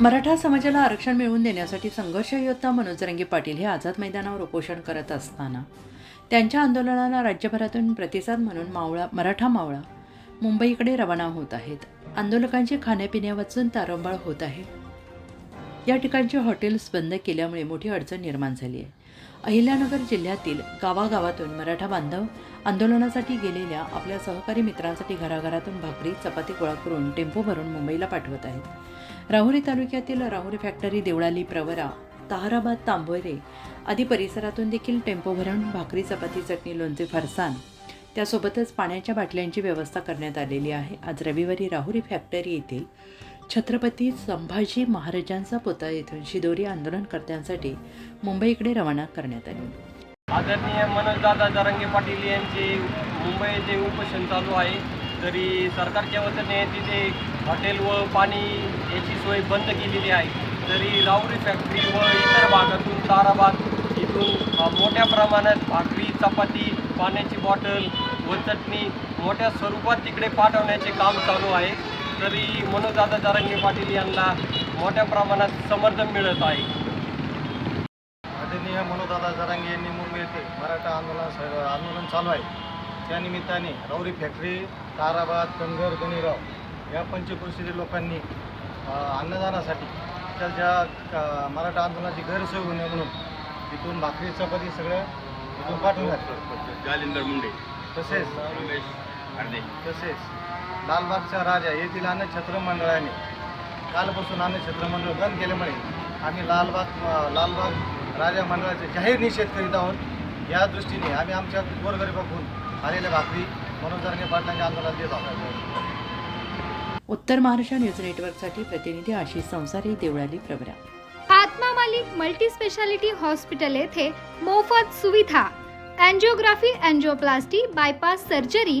मराठा समाजाला आरक्षण मिळवून देण्यासाठी संघर्ष योद्धा मनोज रंगे पाटील हे आझाद मैदानावर उपोषण करत असताना त्यांच्या आंदोलनाला राज्यभरातून प्रतिसाद म्हणून मावळा मराठा मावळा मुंबईकडे रवाना होत आहेत. आंदोलकांची खाण्यापिण्यावाचून तारंबळ होत आहे. या ठिकाणची हॉटेल्स बंद केल्यामुळे मोठी अडचण निर्माण झाली आहे. अहिल्यानगर जिल्ह्यातील गावागावातून मराठा बांधव आंदोलनासाठी गेलेल्या आपल्या सहकारी मित्रांसाठी घराघरातून भाकरी चपाती गोळा करून टेम्पो भरून मुंबईला पाठवत आहेत. राहुरी तालुक्यातील राहुरी फॅक्टरी देवळाली प्रवरा ताहराबाद तांबोरे आदी परिसरातून देखील टेम्पो भरून भाकरी चपाती चटणी लोणचे फरसाण त्यासोबतच पाण्याच्या बाटल्यांची व्यवस्था करण्यात आलेली आहे. आज रविवारी राहुरी फॅक्टरी येथील छत्रपती संभाजी महाराजांचा पुतळा येथून शिदोरी आंदोलनकर्त्यांसाठी मुंबईकडे रवाना करण्यात आली. आदरणीय मनोजदादा जरांगे पाटील यांचे मुंबई येथे उपोषण चालू आहे. तरी सरकारच्या वतीने तिथे हॉटेल व पाणी याची सोय बंद केलेली आहे. तरी राऊरी फॅक्टरी व इतर भागातून ताराबाग इथून मोठ्या प्रमाणात भाकरी चपाती पाण्याची बॉटल व चटणी मोठ्या स्वरूपात तिकडे पाठवण्याचे काम चालू आहे. तरी मनोजदादा जरांगे पाटील यांना मोठ्या प्रमाणात समर्थन मिळत आहे. आदरणीय मनोदादा जरांगे यांनी मुंबई येथे मराठा आंदोलन आंदोलन चालू आहे. त्या निमित्ताने राऊरी फॅक्टरी ताराबाद कनगर गणिराव या पंचकृषीतील लोकांनी अन्नदानासाठी त्या ज्या मराठा आंदोलनाची गैरसोय होऊ नये म्हणून तिथून भाकरी चपाती सगळं तिथून पाठवून घातलं जालिंदर मुंडे. तसेच रमेश. अर्धे तसेच लालबागच्या राजा येथील अन्न छत्र मंडळाने कालपासून अन्न छत्र मंडळ बंद केल्यामुळे आम्ही लालबाग लालबाग राजा मंडळाचे जाहीर निषेध करीत आहोत. या दृष्टीने आम्ही आमच्या गोरगरिबाकडून आलेल्या भाकरी मनोज जरंगे पाटलांच्या आंदोलनात देत आहोत. उत्तर महाराष्ट्र न्यूज नेटवर्कसाठी प्रतिनिधी आशिष संसारी देवळाली प्रवरा. आत्मा मालिक मल्टी स्पेशालिटी हॉस्पिटल येथे मोफत सुविधा अँजिओग्राफी अँजिओप्लास्टी बायपास सर्जरी